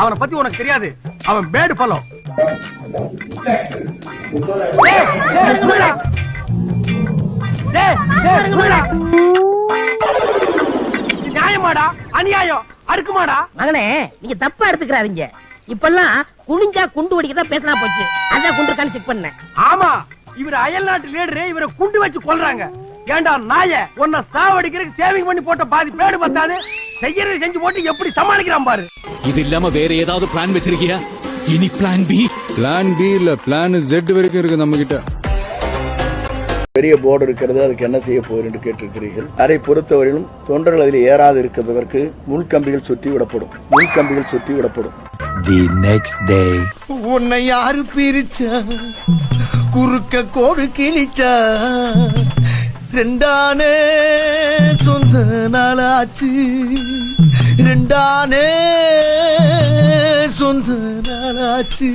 அவனை பத்தி உனக்கு தெரியாது. அவன் பேடு பழம் நியாயமாடா? அநியாயம். அடுக்குமாடா? மகனே நீங்க தப்பா எடுத்துக்கிறாதீங்க. இப்பெல்லாம் குனிஞ்சா குண்டு வடிக்கதான் பேசினா போச்சு. அதான் குண்டு இருக்கான்னு செக் பண்ணேன். ஆமா. இவர் அயல் நாட்டு லீடரு இவரை குண்டு வச்சு கொல்றாங்க. ஏண்டா நாய? உன்னை சாவடிக்கிறதுக்கு சேவிங் பண்ணி போட்ட பாதி பேடு பத்தாது. செய்யறது செஞ்சு போட்டு எப்படி சமாளிக்கிறான் பாரு. இது இல்லாம வேற ஏதாவது பிளான் வச்சிருக்கியா? இனி பிளான் பி பிளான் பி இல்ல. பிளான் ஜெட் வரைக்கும் இருக்கு நம்ம கிட்ட பெரிய போர்டு இருக்கிறது. அதுக்கு என்ன செய்ய போகிறேன் என்று கேட்டிருக்கிறீர்கள். அதை பொறுத்தவரையிலும் தொண்டர்கள் அதில் ஏறாது இருக்கிறதற்கு முள்கம்பிகள் சுற்றி விடப்படும். முள்கம்பிகள் சுற்றி விடப்படும். The next day. உன்னை யாரு பிரிச்சா? குறுக்க கோடு கிழிச்சா? ரெண்டானே சொந்த நாளாச்சு. ரெண்டானே சொந்த நாளாச்சு.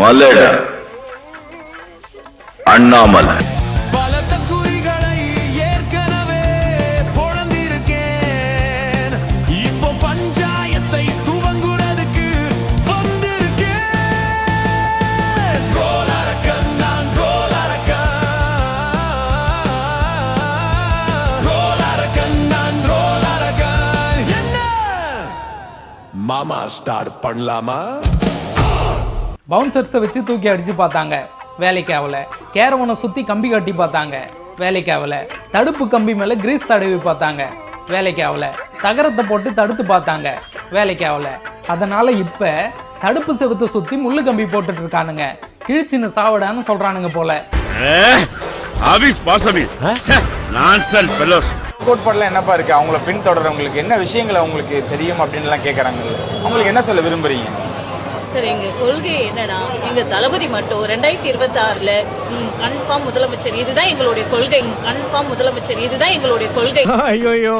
மல்லட அண்ணாமலை. மாமா ஸ்டார்ட் பண்ணலாமா? பவுன்சர்ஸை வச்சு தூக்கி அடிச்சு பார்த்தாங்க. வேலைக்கு ஆகல கேரவனை சுத்தி கம்பி கட்டி பார்த்தாங்க. வேலைக்கு ஆகல தடுப்பு கம்பி மேல கிரீஸ் தடவி பார்த்தாங்க. வேலைக்கு ஆகல தகரத்தை போட்டு தடுத்து பார்த்தாங்க. வேலைக்கு ஆகல அதனால இப்ப தடுப்பு செவுத்தை சுத்தி முள்ளு கம்பி போட்டுட்டு இருக்கானுங்க. கிழிச்சின்னு சாவடான்னு சொல்றானுங்க போல. ஆபீஸ் பாசமி. நான்சன் ஃபெலோஸ் கோட்பாடுல என்னப்பா இருக்கு? அவங்கள பின்தொடரவங்களுக்கு என்ன விஷயங்கள் அவங்களுக்கு தெரியும் அப்படின்லாம் கேக்குறாங்க. அவங்களுக்கு என்ன சொல்ல விரும்புறீங்க? சார் எங்க கொள்கை என்னன்னா எங்க தளபதி மட்டும் ரெண்டாயிரத்தி இருபத்தி ஆறுல கன்ஃபார்ம் முதலமைச்சர். இதுதான் எங்களுடைய கொள்கை. கன்ஃபார்ம் முதலமைச்சர். இதுதான் எங்களுடைய கொள்கை. ஐயோ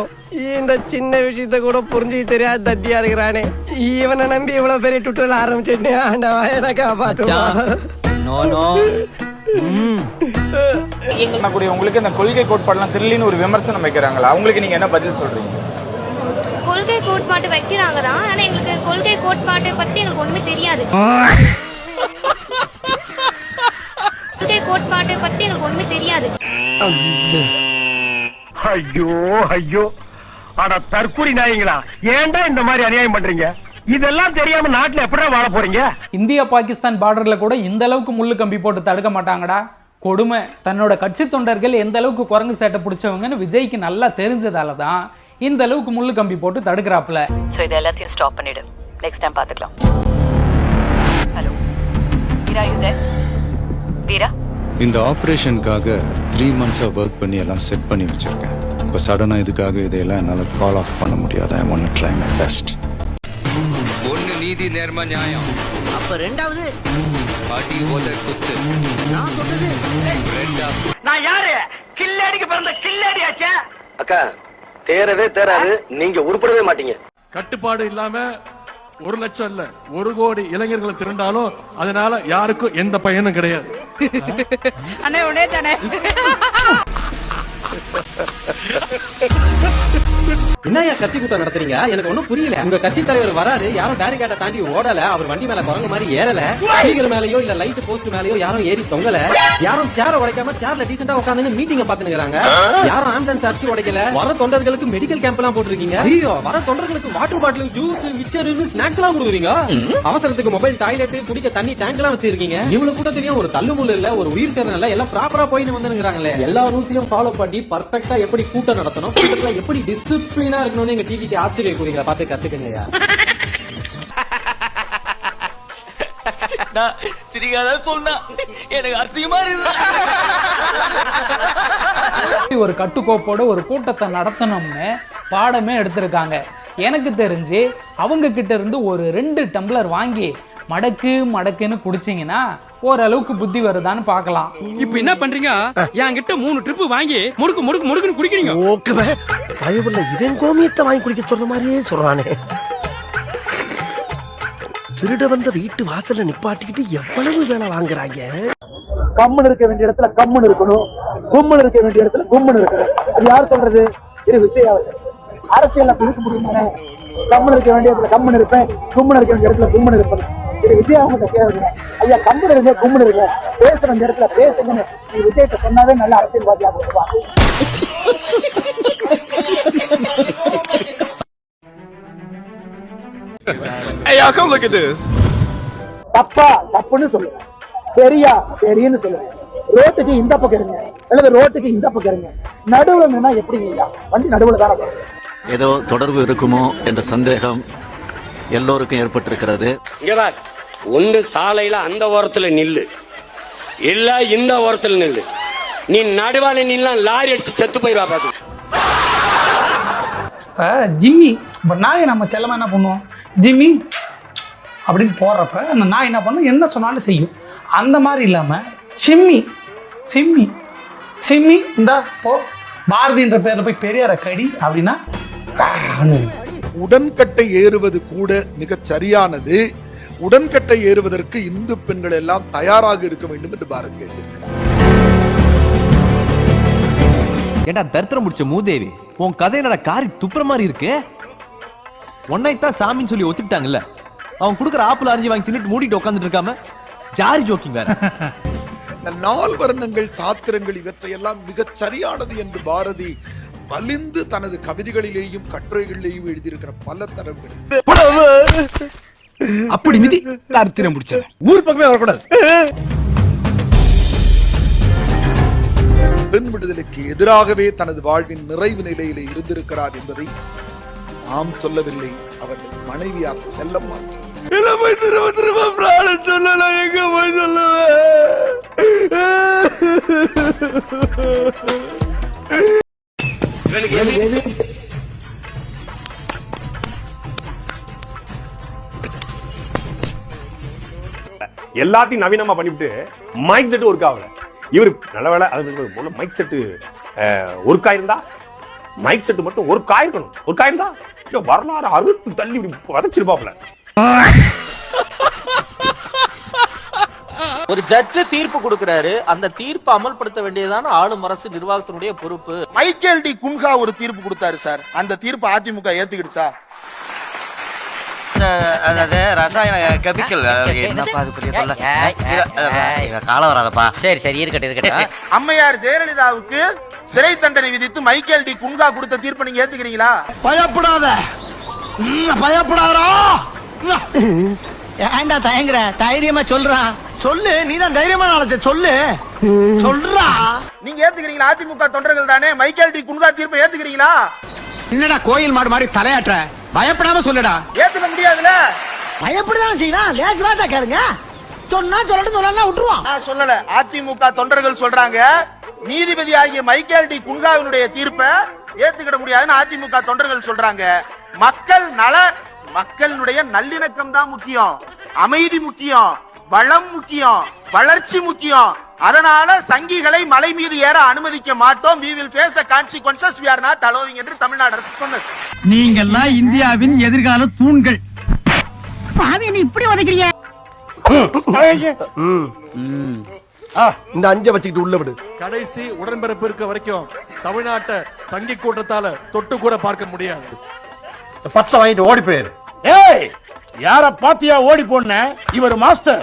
இந்த சின்ன விஷயத்த கூட புரிஞ்சு தெரியாத தத்தியா இருக்கிறானே. இவனை நம்பி இவ்வளவு பெரிய டுட்டல் ஆரம்பிச்சிட்டு ஆண்டவா எனக்கு எங்க பண்ணக்கூடிய உங்களுக்கு இந்த கொள்கை கோட்பாடுலாம் தெரியலன்னு ஒரு விமர்சனம் வைக்கிறாங்களா? அவங்களுக்கு நீங்க என்ன பதில் சொல்றீங்க? கொள்கை கோட்பாட்டு வைக்கிறாங்க தான் ஆனா எங்களுக்கு கொள்கை கோட்பாட்டை பத்தி எங்களுக்கு ஒண்ணுமே தெரியாது. கொள்கை கோட்பாட்டை பத்தி எங்களுக்கு ஒண்ணுமே தெரியாது. ஐயோ ஐயோ. அட தற்கூரி நாயங்களா. ஏன்டா இந்த மாதிரி அநியாயம் பண்றீங்க? இதெல்லாம் தெரியாம நாட்டுல எப்படிடா வாழ போறீங்க? இந்தியா பாகிஸ்தான் பார்டர்ல கூட இந்த அளவுக்கு முள்ளு கம்பி போட்டு தடுக்க மாட்டாங்கடா. கொடுமை. தன்னோட கட்சி தொண்டர்கள் எந்த அளவுக்கு குரங்கு சேட்டை பிடிச்சவங்கன்னு விஜய்க்கு நல்லா தெரிஞ்சதால தான் இந்த அளவுக்கு முள்ளு கம்பி போட்டு தடுக்கிறாப்புல. சோ இது எல்லாத்தையும் ஸ்டாப் பண்ணிடு. நெக்ஸ்ட் டைம் பாத்துக்கலாம். ஹலோ வீரா யூ வீரா இந்த ஆபரேஷனுக்காக த்ரீ மந்த்ஸா ஒர்க் பண்ணி எல்லாம் செட் பண்ணி வச்சிருக்கேன். இப்போ சடனா இதுக்காக இதையெல்லாம் என்னால் கால் ஆஃப் பண்ண முடியாது? I want try my best நீதி நேர்ம நியாயம். அப்ப ரெண்டாவது? பாட்டி ஓத குத்து. நான் யாரு? கில்லாடிக்கு பிறந்த கில்லாடியாச்சே அக்கா தேரவே தேராது நீங்க உருப்படவே மாட்டீங்க. கட்டுப்பாடு இல்லாம ஒரு லட்சம் இல்ல ஒரு கோடி இளைஞர்களை திரண்டாலும் அதனால யாருக்கும் எந்த பயனும் கிடையாது. அண்ணே உடனே தானே. என்னையா கட்சி கூட்டம் நடத்துறீங்க? எனக்கு ஒண்ணும் புரியல. உங்க கட்சி தலைவர் வராரு. யாரும் பேரிகாட்டை தாண்டி ஓடல. அவர் வண்டி மேல குரங்கு மாதிரி ஏறல. ஸ்பீக்கர் மேலயோ இல்ல லைட் போஸ்ட் மேலயோ யாரும் ஏறி தொங்கல. யாரும் சேர உடைக்காம சேர்ல டீசெண்டா உட்காந்து மீட்டிங் பாத்துக்கிறாங்க யாரும் ஆம்புலன்ஸ் அடிச்சு உடைக்கல. வர தொண்டர்களுக்கு மெடிக்கல் கேம்ப் எல்லாம் போட்டிருக்கீங்க. ஐயோ வர தொண்டர்களுக்கு water bottle juice mixture snacks எல்லாம் கொடுக்குறீங்க? அவசரத்துக்கு மொபைல் டாய்லெட் குடிக்க தண்ணி டேங்க் எல்லாம் வச்சிருக்கீங்க. இவங்களுக்கு கூட தெரியும் ஒரு தள்ளுமுள்ளு இல்ல ஒரு உயிர் சேதம் இல்ல எல்லாம் ப்ராப்பரா போய் வந்துருக்காங்களே எல்லா ரூல்ஸையும் ஃபாலோ பண்ணி பர்ஃபெக்ட்டா எப்படி கூட்டம் நடத்தணும்? கூட்டத்துல எப்படி டிசிப்ளினா இருக்கணும்னு எங்க டிவிக்கு ஆச்சரிய கூறீங்களா பார்த்து கத்துக்கங்கய்யா சிரிக்காத சொன்னா எனக்கு அசிங்கமா ஒரு கட்டுக்கோப்போட ஒரு கூட்டத்தை நடத்தணும்னு பாடமே எடுத்திருக்காங்க. எனக்கு தெரிஞ்சு அவங்க கிட்ட இருந்து ஒரு ரெண்டு டம்ளர் வாங்கி மடக்கு மடக்குன்னு குடிச்சிங்கன்னா ஓரளவுக்கு புத்தி வருதான்னு பார்க்கலாம். இப்ப என்ன பண்றீங்க? என்கிட்ட மூணு ட்ரிப் வாங்கி முடுக்கு முடுக்கு முடுக்குன்னு குடிக்கிறீங்க. ஓகே பயபுள்ள இவன் கோமியத்தை வாங்கி குடிக்க சொல்ற மாதிரியே சொல்றானே. திருட வந்த வீட்டு வாசல்ல நிப்பாட்டிக்கிட்டு எவ்வளவு வேலை வாங்குறாங்க? கம்முன்னு இருக்க வேண்டிய இடத்துல கம்முன்னு இருக்கணும். கும்முன்னு இருக்க வேண்டிய இடத்துல கும்முன்னு இருக்கணும். இது யார் சொல்றது? இது விஜய் அவர்கள். அரசியல் அப்படி இருக்க முடியுமா கம்முன்னு இருக்க வேண்டிய இடத்துல கம்முன்னு இருப்பேன். கும்முன்னு இருக்க வேண்டிய இடத்துல கும்முன்னு இருப்பேன். இது விஜய் அவங்க கேளுங்க ஐயா கம்முன்னு இருங்க கும்முன்னு இருங்க. பேச வேண்டிய இடத்துல பேசுங்கன்னு நீ விஜய்கிட்ட சொன்னாவே நல்ல அரசியல்வாதியாக வருவாங்க Hey, y'all come look at this. தப்பா தப்புன்னு சொல்லுங்க சரியா சரின்னு சொல்லுங்க ரோட்டுக்கு இந்த பக்கம் இருங்க. அல்லது ரோட்டுக்கு இந்த பக்கம் இருங்க. நடுவுல நின்னா எப்படிங்க ஐயா? வண்டி நடுவுல தானே வரும். ஏதோ தொடர்பு இருக்குமோ என்ற சந்தேகம் எல்லோருக்கும் ஏற்பட்டிருக்கிறது. ஒன்னு சாலையில அந்த ஓரத்துல நில்லு. இல்ல இந்த ஓரத்துல நில்லு. நீ நடுவான நின்னா லாரி அடிச்சு செத்து போயிருவா பாத்து. இப்போ ஜிம்மி இப்போ நாயை நம்ம செல்லமாக என்ன பண்ணுவோம்? ஜிம்மி அப்படின்னு போடுறப்ப அந்த நாய் என்ன பண்ணும்? என்ன சொன்னாலும் செய்யும். அந்த மாதிரி இல்லாமல் சிம்மி சிம்மி சிம்மி இந்தா போ. பாரதின்ற பேரில் போய் பெரியார கடி அப்படின்னா. உடன்கட்டை ஏறுவது கூட மிகச் சரியானது உடன்கட்டை ஏறுவதற்கு இந்து பெண்கள் எல்லாம் தயாராக இருக்க வேண்டும் என்று பாரதி எழுதியிருக்கிறார் ஏண்டா தரித்திரம் முடிச்ச மூதேவி? உன் கதை என்னடா காரி துப்புற மாதிரி இருக்கு? உன்னைத்தான் சாமின்னு சொல்லி ஒத்துக்கிட்டாங்கல்ல. அவன் கொடுக்குற ஆப்பிள் அரிஞ்சு வாங்கி தின்னுட்டு மூடிட்டு உட்காந்துட்டு இருக்காம ஜாரி ஜோக்கிங் வேற. இந்த நால் வர்ணங்கள் சாத்திரங்கள் இவற்றையெல்லாம் மிகச் சரியானது என்று பாரதி வலிந்து தனது கவிதைகளிலேயும் கட்டுரைகளிலேயும் எழுதியிருக்கிற பல தரவுகளை. அப்படி மிதி தரித்திரம் முடிச்சது ஊர் பக்கமே வரக்கூடாது. பெண் விடுதலைக்கு எதிராகவே தனது வாழ்வின் நிறைவு நிலையிலே இருந்திருக்கிறார் என்பதை நாம் சொல்லவில்லை. அவர்களது மனைவியார் செல்லம்மா சொன்னார். போய் திரும்ப திரும்ப பிராணம் சொல்ல நான் எங்க போய் சொல்லுவேன்? எல்லாத்தையும் நவீனமா பண்ணிவிட்டு மைக் செட் ஒர்க் ஆகல. இவர் நல்ல வேலை அது போல மைக் செட்டு ஒர்க் ஆயிருந்தா? மைக் செட் மட்டும் ஒரு காயிருக்கணும் ஒரு காயிருந்தா இல்ல வரலாறு அறுத்து தள்ளி இப்படி வதச்சிருப்பாப்ல ஒரு ஜட்ஜ் தீர்ப்பு கொடுக்கறாரு. அந்த தீர்ப்பை அமல்படுத்த வேண்டியதான ஆளும் அரசு நிர்வாகத்தினுடைய பொறுப்பு. மைக்கேல் டி குன்ஹா ஒரு தீர்ப்பு கொடுத்தாரு சார். அந்த தீர்ப்பு அதிமுக ஏத்துக்கிடுச்சா? அதாவது ரசாயன கெமிக்கல். என்னப்பா அது பெரிய தொல்லை? காலம் வராதப்பா. சரி சரி இருக்கட்டும் இருக்கட்டும். அம்மையார் ஜெயலலிதாவுக்கு சிறை தண்டனை விதித்து மைக்கேல் டி குன்ஹா கொடுத்த தீர்ப்பை நீங்க ஏத்துக்கிறீங்களா? பயப்படாத. பயப்படாதா ஏன்டா தயங்குற? தைரியமா சொல்றான் சொல்லு நீ தான் தைரியமா நாளத்தை சொல்லு. சொல்றா. நீங்க ஏத்துக்கிறீங்களா? அதிமுக தொண்டர்கள் தானே மைக்கேல் டி குன்ஹா தீர்ப்பை ஏத்துக்கிறீங்களா? என்னடா கோயில் மாடு மாதிரி தலையாட்டுற? பயப்படாம சொல்லுடா. ஏத்துக்க முடியாதுல. பயப்படதானே செய்யலாம் லேசுவா தான் கேளுங்க. சொன்னா சொல்லட்டும் சொல்லலாம் விட்டுருவான் நான் சொல்லல. அதிமுக தொண்டர்கள் சொல்றாங்க நீதிபதி ஆகிய மைக்கேல் டி குன்காவினுடைய தீர்ப்பை ஏத்துக்கிட முடியாதுன்னு அதிமுக தொண்டர்கள் சொல்றாங்க. மக்கள் நல மக்களுடைய நல்லிணக்கம் தான் முக்கியம். அமைதி முக்கியம். வளம் முக்கியம். வளர்ச்சி முக்கியம். அதனால சங்கிகளை மலை மீது ஏற அனுமதிக்க மாட்டோம். We will face the consequences. We are not allowing என்று தமிழ்நாடு அரசு சொன்னது. நீங்கெல்லாம் இந்தியாவின் எதிர்கால தூண்கள். சாமி நீ இப்படி உதைக்கிறிய? இந்த அஞ்ச வச்சுக்கிட்டு உள்ள விடு. கடைசி உடன்பிறப்பு இருக்க வரைக்கும் தமிழ்நாட்டை சங்கி கூட்டத்தால தொட்டு கூட பார்க்க முடியாது. பத்த வாங்கிட்டு ஓடி போயிரு. ஏய் யார பாத்தியா ஓடி போன? இவர் மாஸ்டர்.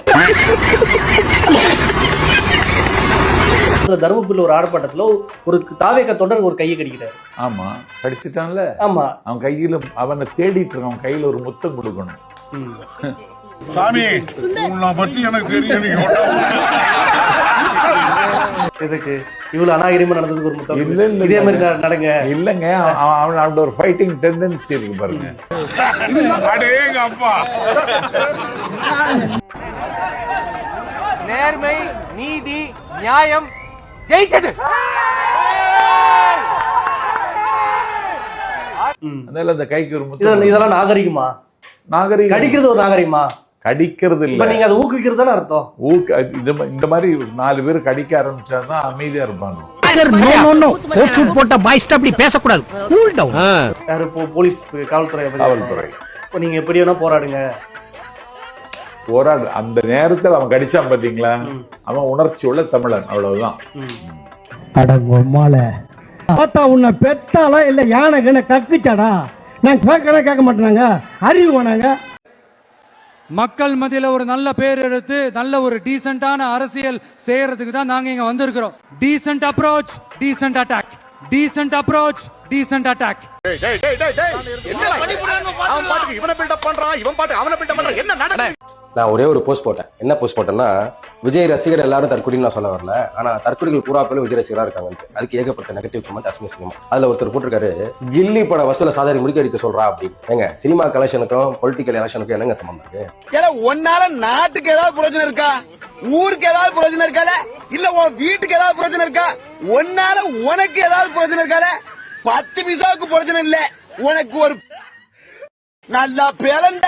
தருமபுரியில் ஒரு ஆர்ப்பாட்டத்துல ஒரு தாவேக்க தொண்டர் ஒரு கையை கடிக்கிறாரு ஆமா கடிச்சிட்டான்ல? ஆமா. அவன் கையில அவனை தேடிட்டு இருக்கான் அவன் கையில ஒரு முத்தம் கொடுக்கணும். சாமி உன்னை பத்தி எனக்கு தெரியும் இதுக்கு இவ்வளவு அநாகரிகமா நடந்ததுக்கு ஒரு முத்தம் இல்ல, இல்ல, இதே மாதிரி நடங்க. இல்லங்க அவன் அவன் அவனோட ஒரு ஃபைட்டிங் டெண்டன்சி இருக்கு பாருங்க. அடேங்க அப்பா. நேர்மை நீதி நியாயம் ஜெயிச்சது. அதனால அந்த கைக்கு ஒரு முத்தம் இதெல்லாம் நாகரிகமா? நாகரிகம். கடிக்கிறது ஒரு நாகரிகமா? கடிக்கிறது இப்ப இல்ல நீங்க அதை ஊக்குவிக்கிறது தானே அர்த்தம்? ஊக்க இது இந்த மாதிரி நாலு பேர் கடிக்க ஆரம்பிச்சாதான் அமைதியா இருப்பாங்க. போட்ட பாய்ஸ்ட் அப்படி பேசக்கூடாது. கூல் டவுன் யாரு போலீஸ் காவல்துறை. காவல்துறை இப்போ நீங்க எப்படி வேணா போராடுங்க. போராடு அந்த நேரத்துல அவன் கடிச்சான் பாத்தீங்களா? அவன் உணர்ச்சி உள்ள தமிழன் அவ்வளவுதான். அடங்கொம்மால பார்த்தா உன்னை பெத்தாலா இல்ல யானை கண்ண கக்குச்சாடா? நான் கேட்கறேன் கேட்க மாட்டேனாங்க. அறிவு வேணாங்க. மக்கள் மத்தியில ஒரு நல்ல பேர் எடுத்து நல்ல ஒரு டீசென்டான அரசியல் செய்யறதுக்கு தான் நாங்க இங்க வந்திருக்கிறோம். Decent approach decent attack decent approach decent attack நான் ஒரே ஒரு போஸ்ட் போட்டேன். என்ன போஸ்ட் போட்டேன்னா விஜய் ரசிகர் எல்லாரும் தற்கொலைன்னு நான் சொல்ல வரல. ஆனா தற்கொலைகள் பூரா பேரும் விஜய் ரசிகரா இருக்காங்க அதுக்கு ஏகப்பட்ட நெகட்டிவ் கமெண்ட் அசிங்கசிங்கமா அதுல ஒருத்தர் போட்டிருக்காரு கில்லி பட வசூல சாதாரண முடிக்க அடிக்க சொல்றா அப்படின்னு. ஏங்க சினிமா கலெக்ஷனுக்கும் பொலிட்டிக்கல் எலெக்ஷனுக்கும் என்னங்க சம்பந்தம் இருக்கு? ஒன்னால நாட்டுக்கு ஏதாவது பிரச்சனை இருக்கா? ஊருக்கு ஏதாவது பிரச்சனை இருக்கால? இல்ல உன் வீட்டுக்கு ஏதாவது பிரச்சனை இருக்கா? ஒன்னால உனக்கு ஏதாவது பிரச்சனை இருக்கால? பத்து பிசாவுக்கு பிரச்சனை இல்ல. உனக்கு ஒரு நல்லா பிறந்த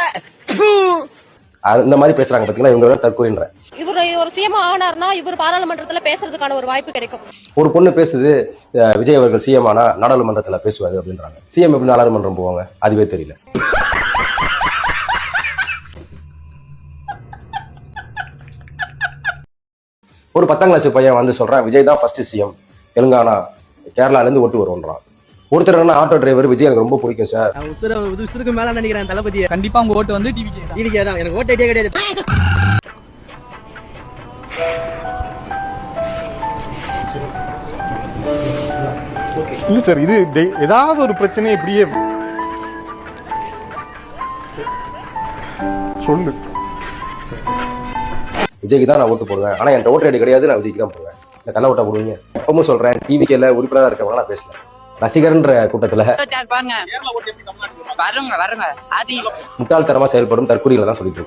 அந்த மாதிரி பேசுறாங்க பாத்தீங்கன்னா இவங்க தற்கொலைன்ற இவர் ஒரு சிஎம் ஆனார்னா இவர் பாராளுமன்றத்துல பேசுறதுக்கான ஒரு வாய்ப்பு கிடைக்கும். ஒரு பொண்ணு பேசுது விஜய் அவர்கள் சிஎம் ஆனா நாடாளுமன்றத்துல பேசுவாரு அப்படின்றாங்க. சிஎம் எப்படி நாடாளுமன்றம் போவாங்க? அதுவே தெரியல. ஒரு பத்தாம் கிளாஸ் பையன் வந்து சொல்றான் விஜய் தான் ஃபர்ஸ்ட் சிஎம் தெலுங்கானா கேரளால இருந்து ஓட்டு வருவோன்றான் ஒருத்தர் என்ன ஆட்டோ டிரைவர் விஜய் எனக்கு ரொம்ப பிடிக்கும் சார். உசுர உசுருக்கு மேல நினைக்கிறேன் தளபதியை. கண்டிப்பா உங்க ஓட்டு வந்து டிவி டிவிக்கே தான். எனக்கு ஓட்டே கிடையாது. இல்ல சார் இது ஏதாவது ஒரு பிரச்சனை இப்படியே சொல்லு. விஜய்க்கு தான் நான் ஓட்டு போடுவேன். ஆனா என் ஓட்டு ஐடி கிடையாது நான் விஜய்க்கு தான் போடுவேன். இந்த கள்ள ஓட்டா போடுவீங்க. எப்பவும் சொல்றேன் டிவிக்கேல உறுப்பினரா இருக்கவங்க நான் பேசல ரசிகர்ன்ற கூட்டத்துல வருங்க வருங்க. அது முட்டாள்தனமா செயல்படும் தற்கொலைகளை தான் சொல்லிட்டு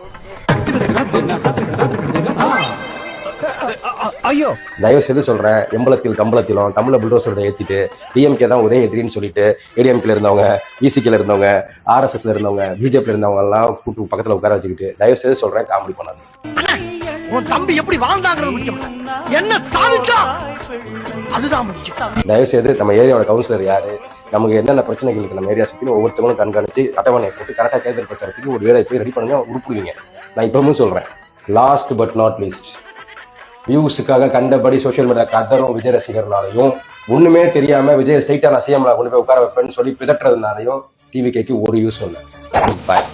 ஐயோ. தயவு செய்து சொல்றேன் எம்பளத்தில் கம்பளத்திலும் தமிழ புல்டோசரோட ஏத்திட்டு டிஎம்கே தான் ஒரே எதிரின்னு சொல்லிட்டு ஏடிஎம்கேல இருந்தவங்க இசிகேல இருந்தவங்க ஆர்எஸ்எஸ்ல இருந்தவங்க பிஜேபியில் இருந்தவங்க எல்லாம் கூட்டு பக்கத்துல உட்கார வச்சுக்கிட்டு தயவு செய்து சொல்றேன் காமெடி பண்ணாது உன் தம்பி எப்படி வாழ்ந்தாங்கிறது முக்கியம் என்ன சாதிச்சா? அதுதான் முக்கியம் தயவு செய்து நம்ம ஏரியாவோட கவுன்சிலர் யாரு? நமக்கு என்னென்ன பிரச்சனைகள் இருக்கு? நம்ம ஏரியா சுத்தி ஒவ்வொருத்தவங்களும் கண்காணிச்சு அட்டவணை போட்டு கரெக்டாக தேர்தல் பிரச்சாரத்துக்கு ஒரு வேலை போய் ரெடி பண்ணுங்க உருப்பிடுவீங்க. நான் இப்பவும் சொல்றேன். லாஸ்ட் பட் நாட் லீஸ்ட் வியூஸுக்காக கண்டபடி சோஷியல் மீடியா கதரும் விஜய் ரசிகர்னாலையும் ஒண்ணுமே தெரியாம விஜய் ஸ்ட்ரைட்டா நான் சிஎம்ல கொண்டு போய் உட்கார வைப்பேன்னு சொல்லி பிதட்டுறதுனாலையும் டிவி கேக்கு ஒரு யூஸ் இல்லை பாய்